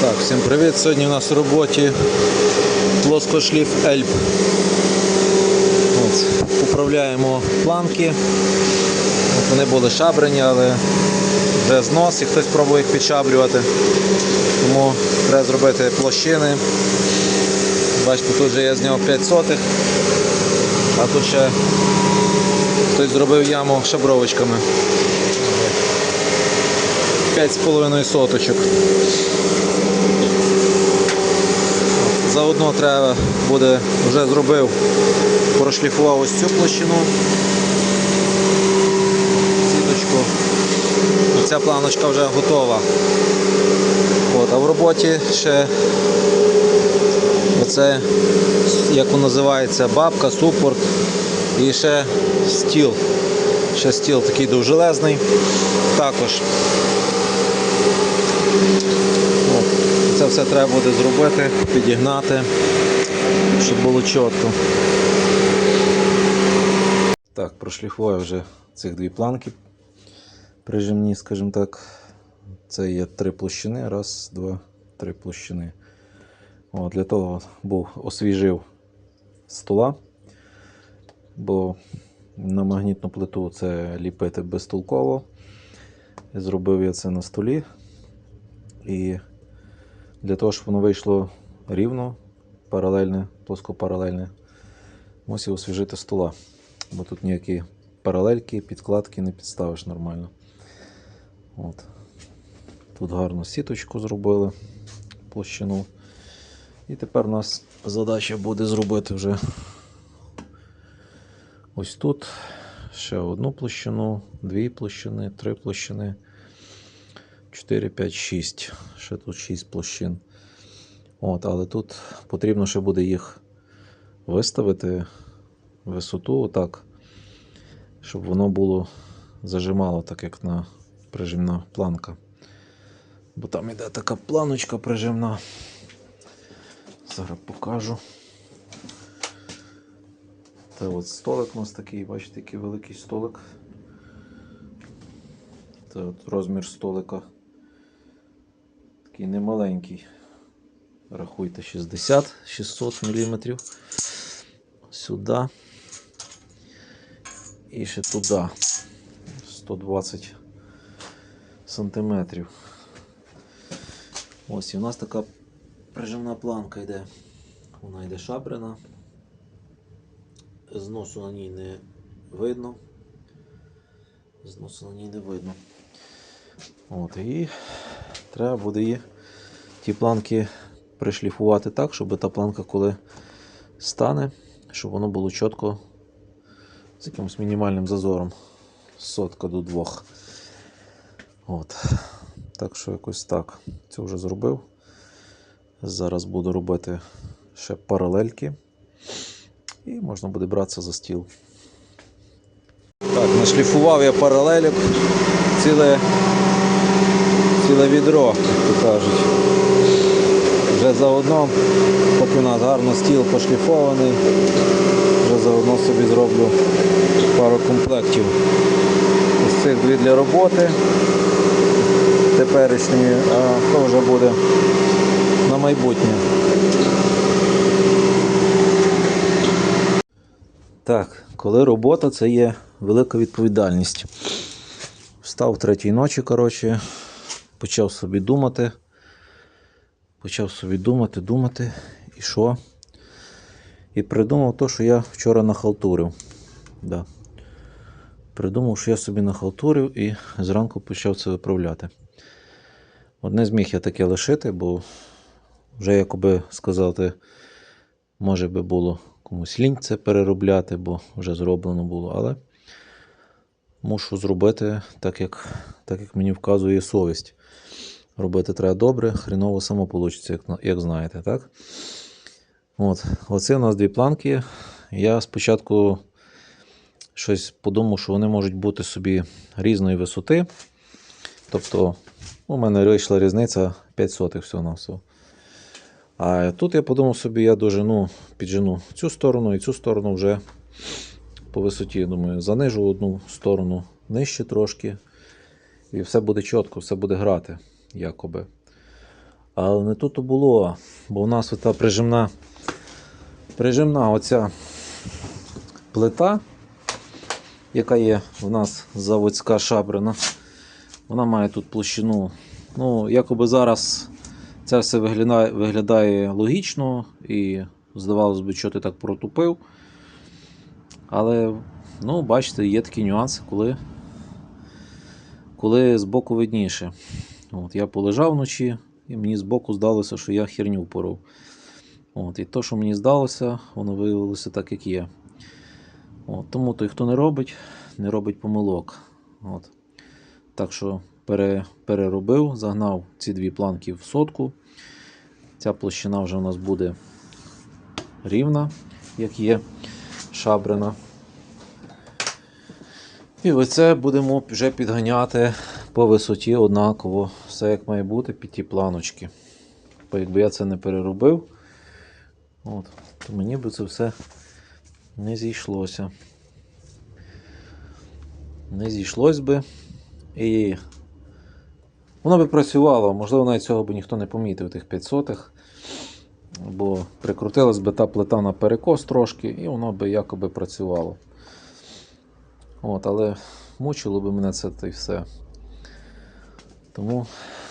Так, всім привіт! Сьогодні у нас в роботі плоскошліф Ельб. От, управляємо планки. От вони були шабрені, але вже знос і хтось пробує їх підшаблювати. Тому треба зробити площини. Бачите, тут вже я зняв 5 сотих, а тут ще хтось зробив яму шабровочками. 5,5 соточок. Заодно треба буде, вже зробив, прошліфував ось цю площину. Сіточку. Ця планочка вже готова. От, а в роботі ще оце, як воно називається, бабка, супорт і ще стіл. Ще стіл такий довжелезний. Також. От. Це все треба буде зробити, підігнати, щоб було чітко. Так, прошліфував вже цих дві планки прижимні, скажімо так. Це є три площини. Раз, два, три площини. О, для того був освіжив стола, бо на магнітну плиту це ліпити безтолково. Зробив я це на столі. І для того, щоб воно вийшло рівно, паралельне, плоскопаралельне, мусив освіжити стола. Бо тут ніякі паралельки, підкладки не підставиш нормально. От. Тут гарну сіточку зробили площину. І тепер у нас задача буде зробити вже ось тут ще одну площину, дві площини, три площини. 4, 5, 6. Ще тут 6 площин. От, але тут потрібно ще буде їх виставити висоту отак, щоб воно було зажимало, так як на прижимна планка. Бо там іде така планочка прижимна. Зараз покажу. Це от столик у нас такий, бачите, який великий столик. Це от розмір столика. Такий немаленький. Рахуйте 60-600 мм. Сюди. І ще туди. 120 сантиметрів. Ось і у нас така прижимна планка йде. Вона йде шабрена. Зносу на ній не видно. Зносу на ній не видно. От, і треба буде її ті планки пришліфувати так, щоб та планка, коли стане, щоб воно було чітко з якимось мінімальним зазором. Сотка до двох. От. Так що якось так. Це вже зробив. Зараз буду робити ще паралельки. І можна буде братися за стіл. Так, нашліфував я паралелек. Ціле ціле відро, як кажуть. Вже заодно, поки у нас гарно стіл пошліфований, вже заодно собі зроблю пару комплектів. Ось цих дві для роботи теперішні, а то вже буде на майбутнє. Так, коли робота це є велика відповідальність. Встав третій ночі, коротше, почав собі думати. Почав собі думати, думати, і що? І придумав то, що я вчора нахалтурив. Да. Придумав, що я собі нахалтурив і зранку почав це виправляти. От не зміг я таке лишити, бо вже, якоби сказати, може би було комусь лінь це переробляти, бо вже зроблено було, але мушу зробити так, як, так, як мені вказує совість. Робити треба добре, хріново само вийде, як, як знаєте, так? От, Оце у нас дві планки. Я спочатку щось подумав, що вони можуть бути собі різної висоти. Тобто, у мене вийшла різниця 5 сотих всього на все. А тут я подумав собі, я дожену, піджену цю сторону і цю сторону вже по висоті. Думаю, занижу одну сторону нижче трошки. І все буде чітко, все буде грати, якоби. Але не тут то було, бо у нас ота прижимна, прижимна оця плита, яка є в нас заводська шабрина. Вона має тут площину. Ну, якоби зараз це все виглядає, виглядає логічно і здавалось би, що ти так протупив. Але, ну, бачите, є такі нюанси, коли, коли збоку видніше. От, я полежав вночі, і мені збоку здалося, що я херню поров. От, і то, що мені здалося, воно виявилося так, як є. От, тому той, хто не робить, не робить помилок. От. Так що пере, переробив, загнав ці дві планки в сотку. Ця площина вже у нас буде рівна, як є шабрина. І оце будемо вже підганяти по висоті однаково. Все як має бути під ті планочки. Бо якби я це не переробив, от, то мені би це все не зійшлося. Не зійшлось би. І воно би працювало, можливо, навіть цього би ніхто не помітив, тих 5 сотих. Бо прикрутилась би та плита на перекос трошки, і воно би якоби працювало. От, але мучило би мене це та й все. Тому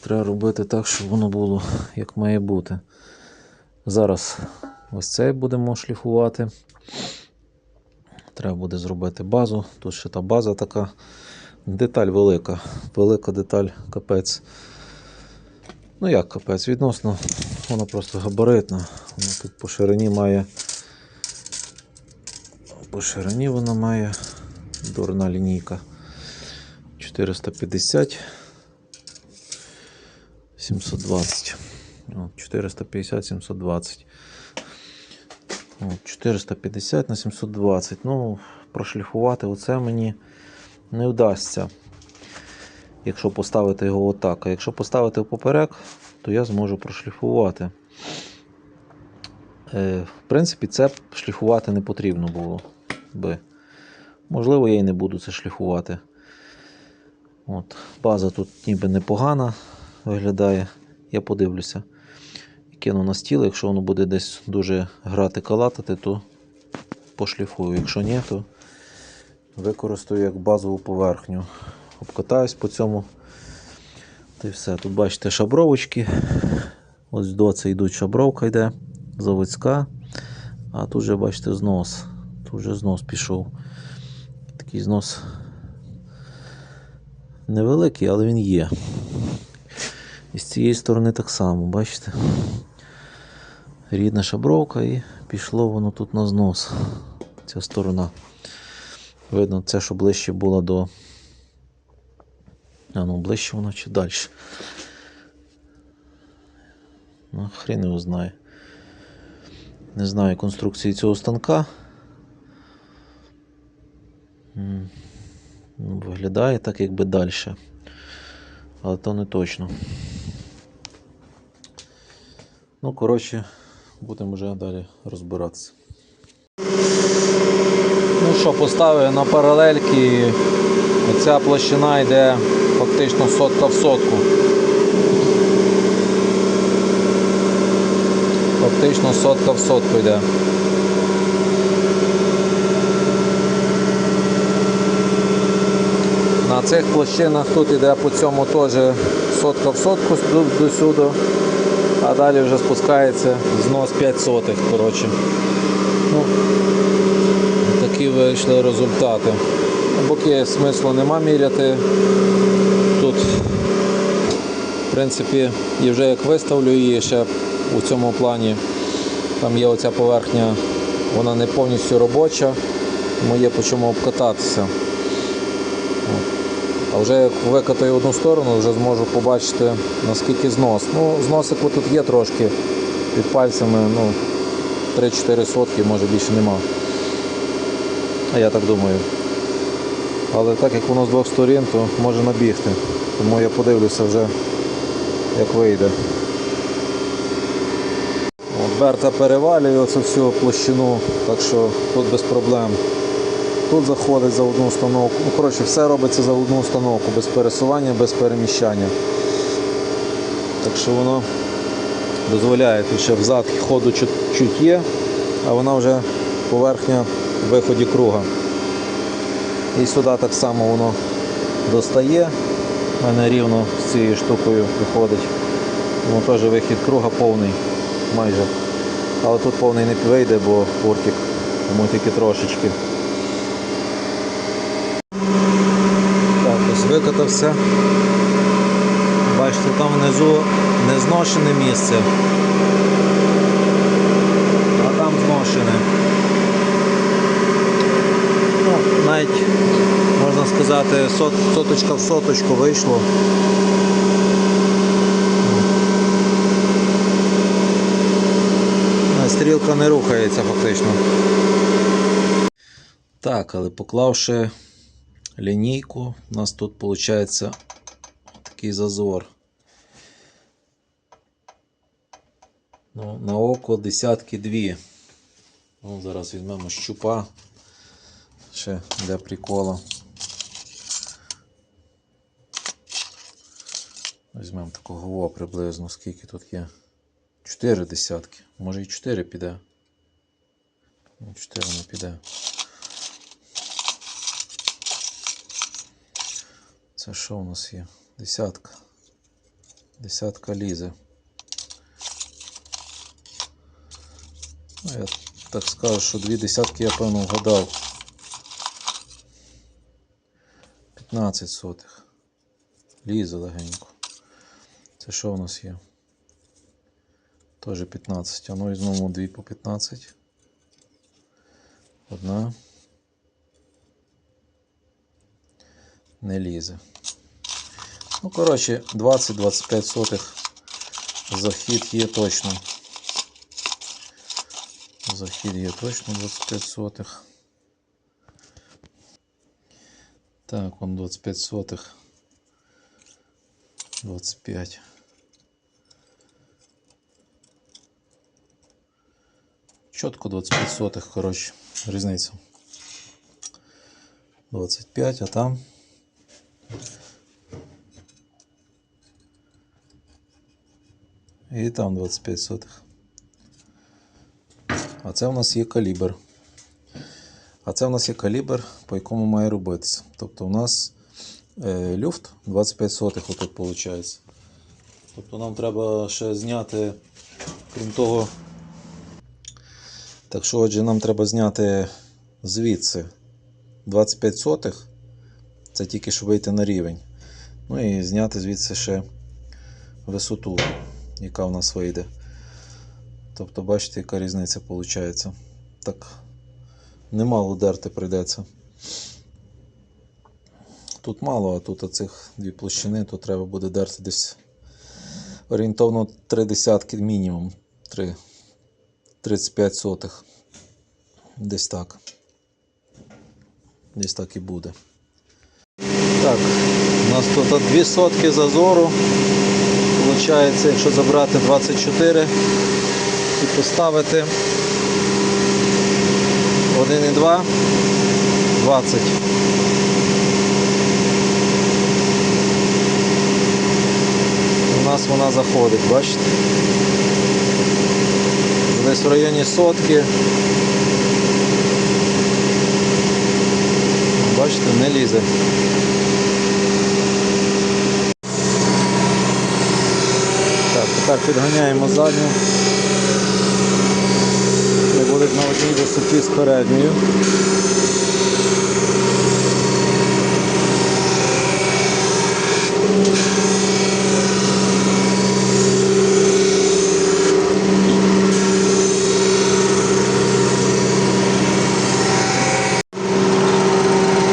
треба робити так, щоб воно було як має бути. Зараз ось цей будемо шліфувати. Треба буде зробити базу. Тут ще та база така. Деталь велика. Велика деталь, капець. Ну як капець, відносно, вона просто габаритна. Вона тут по ширині має. По ширині вона має дурна лінійка. 450 720. 450 720. 450 на 720. Ну, прошліфувати оце мені не вдасться. Якщо поставити його отак. А якщо поставити поперек, то я зможу прошліфувати. Е, в принципі, це шліфувати не потрібно було би. Можливо, я і не буду це шліфувати. От, База тут ніби непогана виглядає. Я подивлюся. І Кину на стіл, якщо воно буде десь дуже грати калатати, то пошліфую. Якщо ні, то використаю як базову поверхню. Обкатаюсь по цьому. Та й все. Тут бачите шабровочки. Ось до це йдуть шабровка йде, заводська. А тут вже бачите знос. Тут вже знос пішов. Такий знос невеликий, але він є. І з цієї сторони так само, бачите? Рідна шабровка і пішло воно тут на знос. Ця сторона. Видно, це, що ближче було до. А ну, ближче воно чи далі. Ну, хрін його знає. Не знаю конструкції цього станка. Ну, Виглядає так, якби далі. Але то не точно. Ну, коротше, будемо вже далі розбиратися. Ну що, поставив на паралельки. Оця площина йде фактично сотка в сотку. Фактично сотка в сотку йде. На цих площинах тут йде по цьому теж сотка в сотку до сюди, а далі вже спускається знос 5 сотих. Коротше. Ну, такі вийшли результати. Боки смислу нема міряти. Принципі, і вже як виставлю її ще у цьому плані, там є оця поверхня, вона не повністю робоча, тому є по чому обкататися. А вже як викатаю одну сторону, вже зможу побачити наскільки знос. Ну, зносику тут є трошки під пальцями, ну, 3-4 сотки, може більше нема. А я так думаю. Але так як воно з двох сторін, то може набігти. Тому я подивлюся вже, як вийде. От Берта перевалює оцю всю площину, так що тут без проблем. Тут заходить за одну установку. Ну, коротше, все робиться за одну установку, без пересування, без переміщання. Так що воно дозволяє. Тут ще взад ходу чуть, чуть є, а вона вже поверхня в виході круга. І сюди так само воно достає. У мене рівно з цією штукою виходить. Тому теж вихід круга повний майже. Але тут повний не вийде, бо портик, тому тільки трошечки. Так, ось викатався. Бачите, там внизу незношене місце. А там зношене. Ну, навіть, можна сказати, сот, соточка в соточку вийшло. Стрілка не рухається фактично. Так, але поклавши лінійку, у нас тут виходить такий зазор. Ну, на око десятки дві. Ну, зараз візьмемо щупа. Ще для прикола. Візьмемо такого приблизно, скільки тут є. Чотири десятки. Може і чотири піде. Ні, Чотири не піде. Це що у нас є? Десятка. Десятка лізе. Ну, я так скажу, що дві десятки я певно вгадав. 15 сотих. Лізе легенько. Це що у нас є? Теж 15. А ну візьмемо дві по 15. Одна. Не лізе. Ну, коротше, 20-25 сотих захід є точно. Захід є точно 25 сотих. Так, он 25 сотих. 25. Чітко 25 сотих, коротше, різниця. 25, а там і там 25 сотих. А це у нас є калібр. А це у нас є калібр, по якому має робитися. Тобто у нас е, люфт 25 сотих отут виходить. Тобто нам треба ще зняти, крім того, так що отже, нам треба зняти звідси 25 сотих. Це тільки щоб вийти на рівень. Ну і зняти звідси ще висоту, яка в нас вийде. Тобто, бачите, яка різниця виходить. Так, немало дерти прийдеться. Тут мало, а тут оцих дві площини, то треба буде дерти десь орієнтовно 3 десятки мінімум. 3, 35 сотих. Десь так. Десь так і буде. Так, у нас тут 2 сотки зазору. Получається, якщо забрати 24 і поставити 1,2, 20. У нас вона заходить, бачите? Десь в районі сотки. Бачите, не лізе. Так, тепер підганяємо задню. На одній висоті з передньою.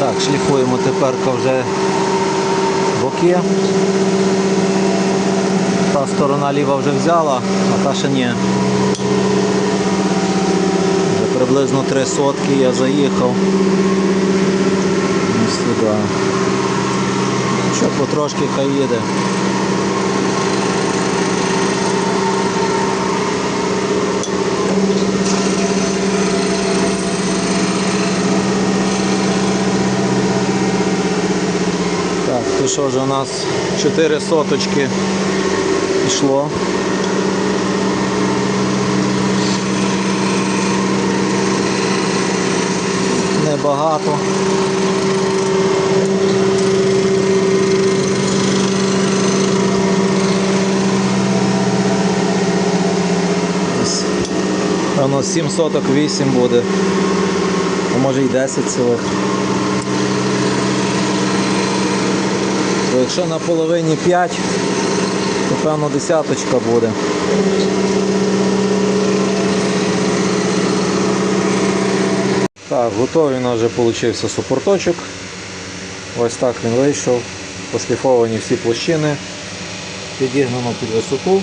Так, шліфуємо тепер вже боки. Та сторона ліва вже взяла, а та ще ні. Приблизно три сотки я заїхав. Ось сюди. Що потрошки хай їде. Так, то що вже у нас 4 соточки пішло. багато. Ось. Воно 7 соток 8 буде, а може й 10 цілих. Якщо на половині 5, то певно десяточка буде. Так, готовий у нас вже получився супорточок. Ось так він вийшов. Пошліфовані всі площини. Підігнано під висоту.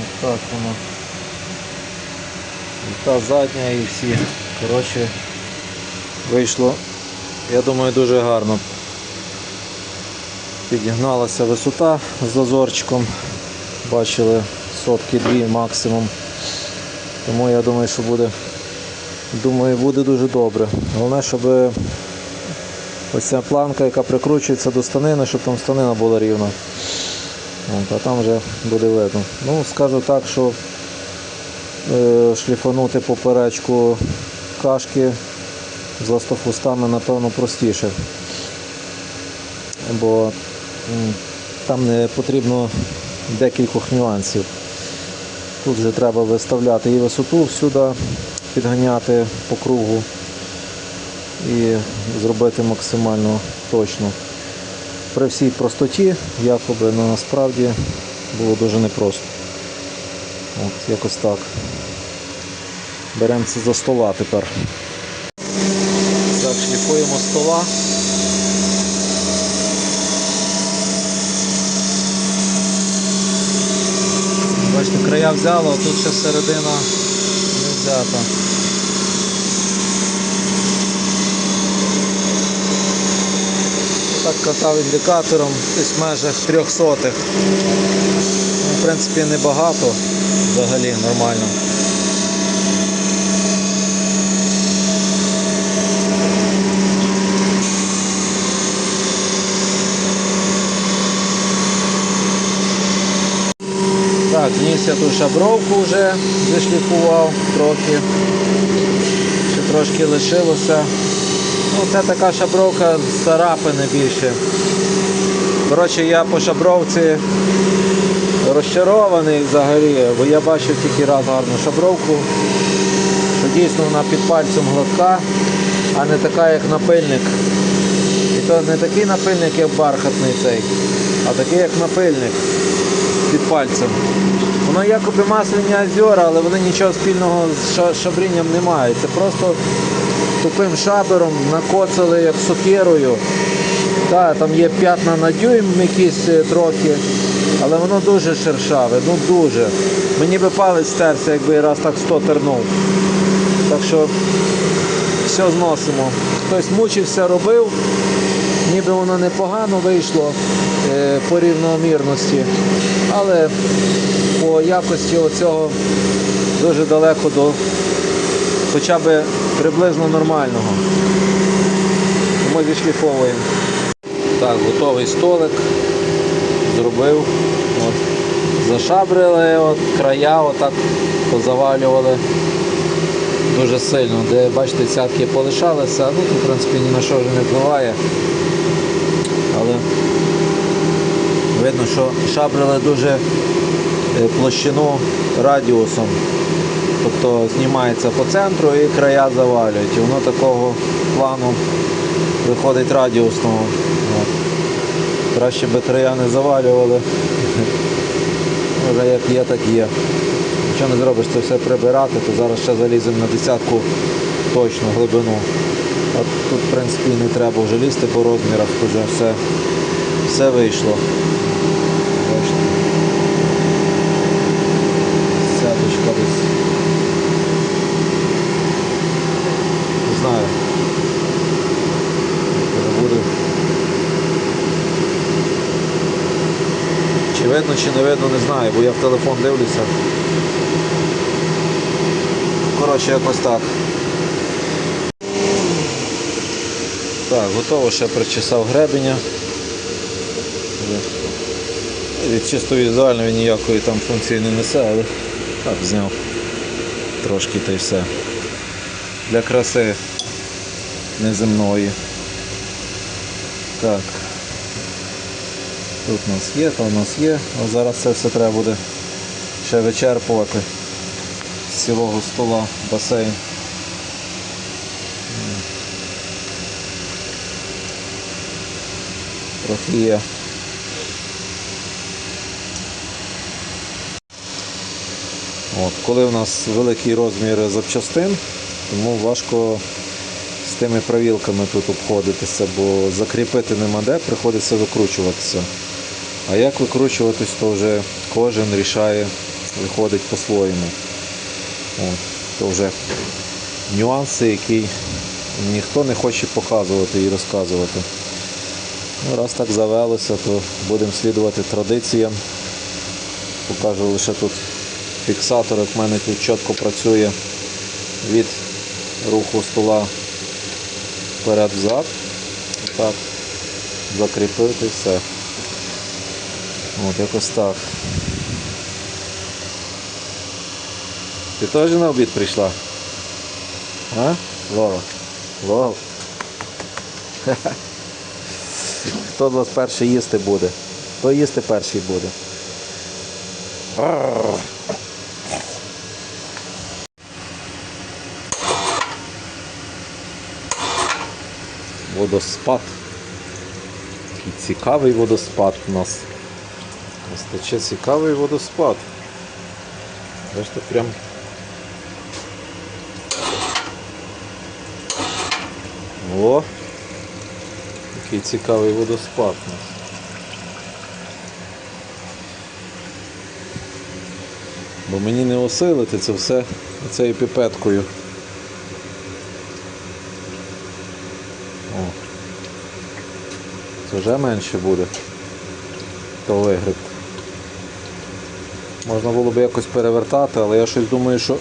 Ось так воно. І та задня і всі. Коротше, вийшло, я думаю, дуже гарно. Підігналася висота з зазорчиком. Бачили сотки дві максимум. Тому я думаю, що буде, думаю, буде дуже добре. Головне, щоб ось ця планка, яка прикручується до станини, щоб там станина була рівна. А там вже буде видно. Ну, скажу так, що е, шліфанути поперечку кашки з ластофустами, напевно, простіше. Бо там не потрібно декількох нюансів. Тут вже треба виставляти і висоту всюди, підганяти по кругу і зробити максимально точно. При всій простоті, якоби, але насправді було дуже непросто. От, якось так. Беремо це за стола тепер. Так, шліфуємо стола. Бачите, края взяло, а тут ще середина не взята. Так катав індикатором десь в межах трьох сотих. Ну, В принципі, небагато взагалі нормально. Так, вніс я ту шабровку вже зашліфував трохи. Ще трошки лишилося. Ну, це така шабровка з царапини більше. Коротше, я по шабровці розчарований взагалі, бо я бачив тільки раз гарну шабровку, що дійсно вона під пальцем гладка, а не така, як напильник. І то не такий напильник, як бархатний цей, а такий, як напильник під пальцем. Воно якоби масляні озера, але вони нічого спільного з шабрінням не мають. Це просто тупим шабером накоцали як сокирою. Так, там є п'ятна на дюйм якісь е, трохи, але воно дуже шершаве, ну дуже. Мені би палець стерся, якби раз так 100 тернув. Так що все зносимо. Хтось мучився, робив, ніби воно непогано вийшло е, по рівномірності, але по якості оцього дуже далеко до хоча б приблизно нормального. Тому відшліфовуємо. Так, готовий столик. Зробив. От. Зашабрили от, края, отак позавалювали дуже сильно. Де, бачите, цятки полишалися, ну тут, в принципі, ні на що вже не впливає. Але видно, що шабрили дуже е, площину радіусом. Тобто знімається по центру і края завалюють. І воно такого плану виходить радіусного. От. Краще би края не завалювали. Вже як є, так є. Якщо не зробиш це все прибирати, то зараз ще заліземо на десятку точно глибину. От тут, в принципі, не треба вже лізти по розмірах, вже все, все вийшло. Бачите. Десяточка десь. Не знаю. Буде. Чи видно, чи не видно, не знаю, бо я в телефон дивлюся. Коротше, якось так. Так, готово, ще причесав гребеня. Вже. Чисто візуально він ніякої там функції не несе, але так зняв трошки та й все. Для краси неземної. Так. Тут у нас є, то у нас є, а зараз це все треба буде ще вичерпувати. з цілого стола басейн. Трохи є. От, коли в нас великий розмір запчастин, тому важко з тими правілками тут обходитися, бо закріпити нема де, приходиться викручуватися. А як викручуватись, то вже кожен рішає, виходить по-своєму. То вже нюанси, які ніхто не хоче показувати і розказувати. Ну, раз так завелося, то будемо слідувати традиціям. Покажу лише тут фіксатор, як в мене тут чітко працює від руху стола вперед-взад. Так, закріпити все. От якось так. Ти теж на обід прийшла? А? Лора? Лора? Хто з вас перший їсти буде? Хто їсти перший буде? Водоспад. Такий цікавий водоспад у нас. Ось тече цікавий водоспад. Бачите, прям. О! Такий цікавий водоспад у нас. Бо мені не осилити це все цією піпеткою. О. Це вже менше буде. То вигріб. Можна було б якось перевертати, але я щось думаю, що,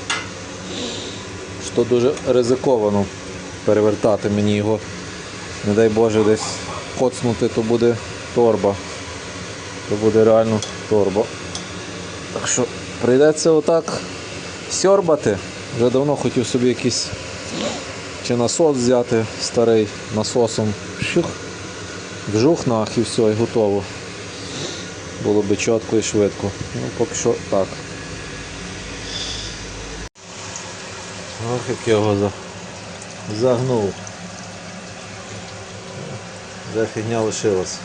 що дуже ризиковано перевертати мені його. Не дай Боже десь коцнути, то буде торба. То буде реально торба. Так що прийдеться отак сьорбати. Вже давно хотів собі якийсь чи насос взяти старий насосом. Вжух нах і все, і готово. Було би чітко і швидко. Ну, поки що так. Ох, як його загнув. Де фігня лишилась.